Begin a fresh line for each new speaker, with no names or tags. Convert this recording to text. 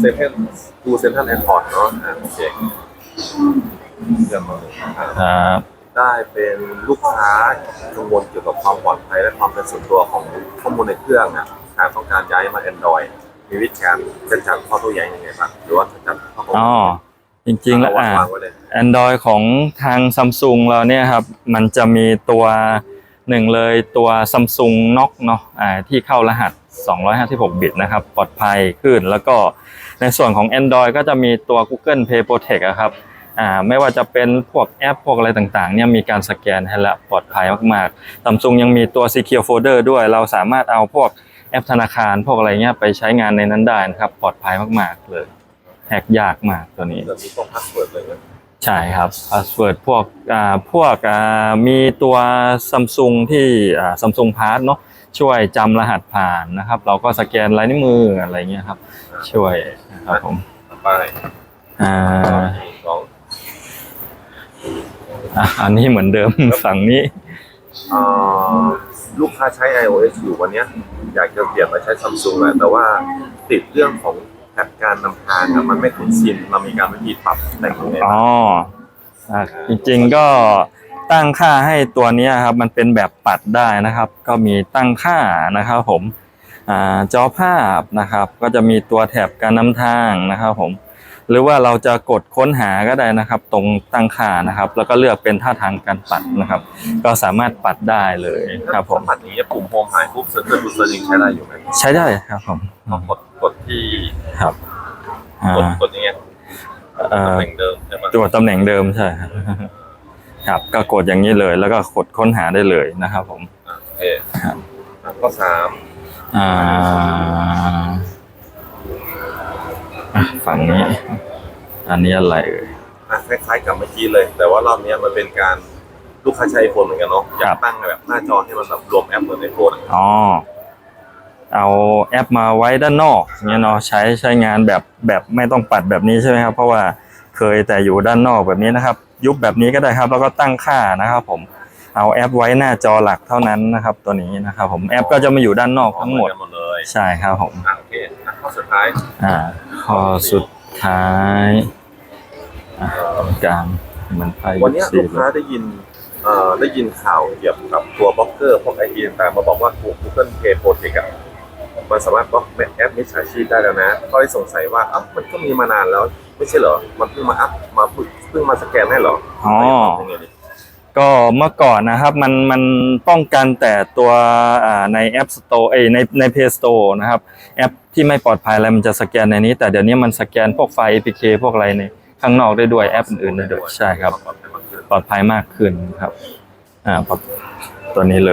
เซนทรัลทูเซนทรัลแอร์พอร์ตเนาะอ่าโอเคเรื่องมาอ่า
ครับ
ได้เป็นลูกค้ากังวลเกี่ยวกับความปลอดภัยและความเป็นส่วนตัวของข้อมูลในเครื่องอะหากต้องการย้ายมา Android มีวิธีการจะจัดข้อโต้แย้งยังไงบ้างหรือว่าจะจัดข้อโต้
อ๋อจริงๆแล้วอ่า
วางไว้เลย
Android ของทาง Samsung เราเนี่ยครับ มันจะมีตัวหนึ่งเลยตัว Samsung Knox เนาะอ่าที่เข้ารหัส 256 บิตนะครับ ปลอดภัยขึ้น แล้วก็ในส่วนของ Android ก็จะมีตัว Google Play Protect อะครับอ่าไม่ว่าจะเป็นพวกแอปพวกอะไรต่างๆเนี่ยมีการสแกนให้แล้วปลอดภัยมากๆ Samsung ยังมีตัว Secure Folder ด้วย เราสามารถเอาพวกแอปธนาคาร พวกอะไรเงี้ยไปใช้งานในนั้นได้นะครับ ปลอดภัยมากๆเลยแฮกยากมากตัวนี้
แบบนี้ต้องพาสเวิร์ดเลยนะ
ใช่ครับพาสเวิร์ดพวกอ่าพวกอ่ามีตัวซัมซุงที่อ่าซัมซุงพาสเนาะ ช่วยจำรหัสผ่านนะครับ เราก็สแกนลายนิ้วมืออะไรเงี้ยครับ ช่วยนะครับผม
ต่อไป
อ่า
สอง
อะอันนี้เหมือนเดิมฝั่งนี้
อ่าลูกค้าใช้ iOS อยู่วันเนี้ยอยากจะเปลี่ยนมาใช้ Samsung แหละแต่ว่าติดเรื่องของแผนการนำทางอะมันไม่คุ้นชินเรามีการวิธีปรับแต่งยังไง
อ๋ออะจริงๆก็ ตั้งค่าให้ตัวเนี้ยครับมันเป็นแบบปัดได้นะครับ ก็มีตั้งค่านะครับผมอ่าจอภาพนะครับ ก็จะมีตัวแถบการนำทางนะครับผมหรือว่าเราจะกดค้นหาก็ได้นะครับ ตรงตั้งค่านะครับ แล้วก็เลือกเป็นท่าทางการปัดนะครับ ก็สามารถปัดได้เลยครับผม
ถ้าปัดนี้ปุ่มโฮมหายปุ๊บเซนเตอร์บูสเตอร์ยังใช้ได้อยู่ไหม
ใช้ได้ครับผม
ต้องกดกดที่
ครับอ่าก
ดกดอย่างเงี้ย
เอ่อ
ตำแหน่งเดิมใช่ไหม
ตัวตำแหน่งเดิมใช่ครับ ครับก็กดอย่างนี้เลย แล้วก็กดค้นหาได้เลยนะครับผม
อ่าโอเค
ครับ
อะข้อสาม
อ่าอะฝั่งนี้ อันนี้อะไรเอ่ย
อะคล้ายๆกับเมื่อกี้เลย แต่ว่ารอบเนี้ยมันเป็นการลูกค้าใช้ไอโฟนเหมือนกันเนาะอยา
ครั
ก
บ
ตั้งแบบหน้าจอให้มันแบบรวมแอปเหมือนไอโฟนอะ
อ๋อเอาแอปมาไว้ด้านนอกอย่างเงี้ยเนาะใช้ใช้งานแบบแบบไม่ต้องปัดแบบนี้ใช่ไหมครับ เพราะว่า เคยแต่อยู่ด้านนอกแบบนี้นะครับ ยุบแบบนี้ก็ได้ครับ แล้วก็ตั้งค่านะครับผมเอาแอปไว้หน้าจอหลักเท่านั้นนะครับ ตัวนี้นะครับ ผมแอปก็จะมาอยู่ด้านนอกทั้งหมด
เอนกันหมดเลย
ใช่ครับผม
อะโอเคอะข้อสุดท้าย
อ่าข้อสุดท้ายอะตรงกลางมันไพ่
วันเนี้ย
สี่
ลูกค้าได้ยินเอ่อได้ยินข่าวเกี่ยวกับตัวบล็อกเกอร์พวกไอทีต่างๆมาบอกว่าตัว Google Play Protect อะ มันสามารถบล็อกแอปมิจฉาชีพได้แล้วนะก็เลยสงสัยว่าเอ้ามันก็มีมานานแล้ว ไม่ใช่เหรอ มันเพิ่งมาอัพมาเพิ่งเพิ่งมาสแกนให้เหรอ
อ๋อ
ยังไงดิ
ก็เมื่อก่อนนะครับมันมันป้องกันแต่ตัวอ่าใน App Store เอยในใน Play Store นะครับ แอปที่ไม่ปลอดภัยอะไรมันจะสแกนในนี้ แต่เดี๋ยวนี้มันสแกนพวกไฟล์ APK พวกอะไรในข้างนอกได้ด้วยแอปอื่นๆได้ด้วยใช่ครับ ปลอดภัยมากขึ้นครับอ่าปลอดตัวนี้เลย